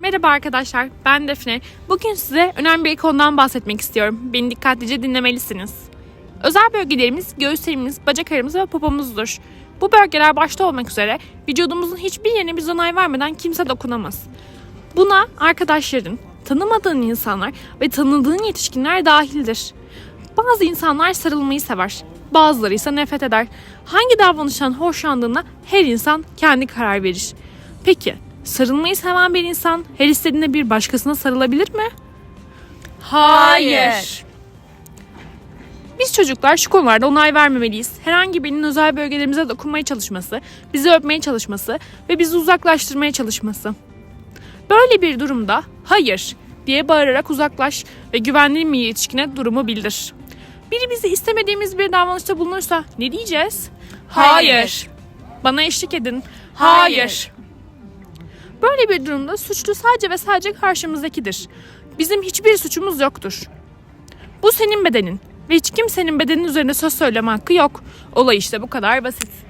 Merhaba arkadaşlar, ben Defne. Bugün size önemli bir konudan bahsetmek istiyorum. Beni dikkatlice dinlemelisiniz. Özel bölgelerimiz göğüslerimiz, bacak aramız ve popomuzdur. Bu bölgeler başta olmak üzere vücudumuzun hiçbir yerine bir onay vermeden kimse dokunamaz. Buna arkadaşların, tanımadığın insanlar ve tanıdığın yetişkinler dahildir. Bazı insanlar sarılmayı sever, bazıları ise nefret eder. Hangi davranıştan hoşlandığına her insan kendi karar verir. Peki, sarılmayı seven bir insan her istediğinde bir başkasına sarılabilir mi? Hayır. Biz çocuklar şu konularda onay vermemeliyiz. Herhangi birinin özel bölgelerimize dokunmaya çalışması, bizi öpmeye çalışması ve bizi uzaklaştırmaya çalışması. Böyle bir durumda hayır diye bağırarak uzaklaş ve güvenli bir yetişkine durumu bildir. Biri bizi istemediğimiz bir davranışta bulunursa ne diyeceğiz? Hayır. Bana eşlik edin. Hayır. Böyle bir durumda suçlu sadece ve sadece karşımızdakidir. Bizim hiçbir suçumuz yoktur. Bu senin bedenin ve hiç kimsenin bedenin üzerine söz söyleme hakkı yok. Olay işte bu kadar basit.